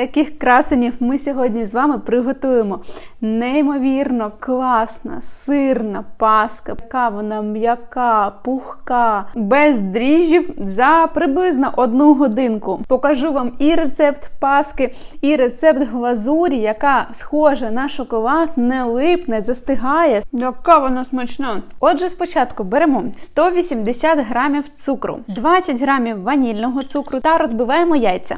Яких красенів ми сьогодні з вами приготуємо? Неймовірно класна, сирна паска, яка вона м'яка, пухка, без дріжджів за приблизно одну годинку. Покажу вам і рецепт паски, і рецепт глазурі, яка схожа на шоколад, не липне, застигає. Яка вона смачна! Отже, спочатку беремо 180 грамів цукру, 20 грамів ванільного цукру та розбиваємо яйця.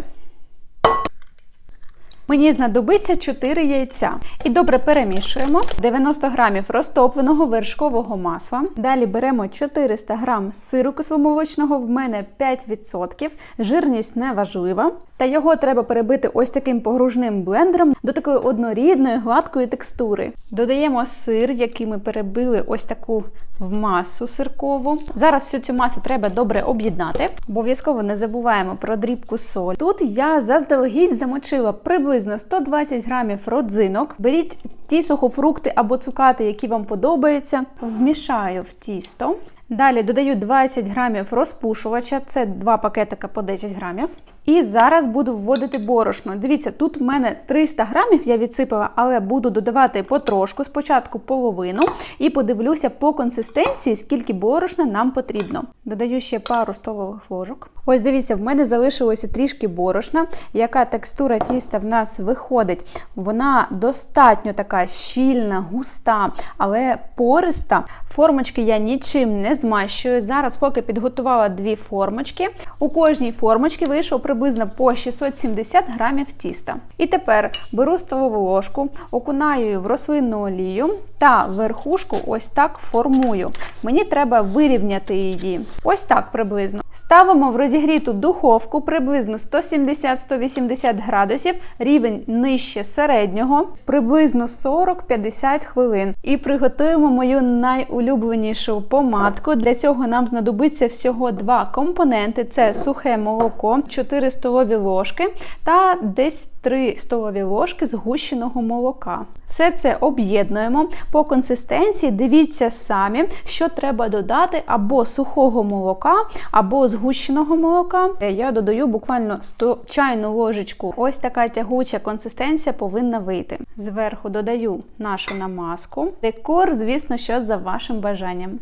Мені знадобиться 4 яйця. І добре перемішуємо 90 грамів розтопленого вершкового масла. Далі беремо 400 грам сиру кисломолочного, в мене 5%. Жирність не важлива. Та його треба перебити ось таким погружним блендером до такої однорідної гладкої текстури. Додаємо сир, який ми перебили ось таку в масу сиркову. Зараз всю цю масу треба добре об'єднати. Обов'язково не забуваємо про дрібку соль. Тут я заздалегідь замочила приблизно 120 грамів родзинок. Беріть ті сухофрукти або цукати, які вам подобаються. Вмішаю в тісто. Далі додаю 20 грамів розпушувача, це два пакетика по 10 грамів. І зараз буду вводити борошно. Дивіться, тут в мене 300 грамів я відсипала, але буду додавати потрошку, спочатку половину, і подивлюся по консистенції, скільки борошна нам потрібно. Додаю ще пару столових ложок. Ось дивіться, в мене залишилося трішки борошна. Яка текстура тіста в нас виходить? Вона достатньо така щільна, густа, але пориста. Формочки я нічим не змащую. Зараз, поки підготувала дві формочки, у кожній формочці вийшов приблизно по 670 грамів тіста. І тепер беру столову ложку, окунаю її в рослинну олію та верхушку ось так формую. Мені треба вирівняти її. Ось так приблизно. Ставимо в розігріту духовку приблизно 170-180 градусів, рівень нижче середнього, приблизно 40-50 хвилин. І приготуємо мою найулюбленішу помадку. Для цього нам знадобиться всього два компоненти: це сухе молоко, 4 столові ложки та десь 3 столові ложки згущеного молока. Все це об'єднуємо по консистенції. Дивіться самі, що треба додати або сухого молока, або згущеного молока. Я додаю буквально 100 чайну ложечку. Ось така тягуча консистенція повинна вийти. Зверху додаю нашу намазку. Декор, звісно, що за вашим бажанням.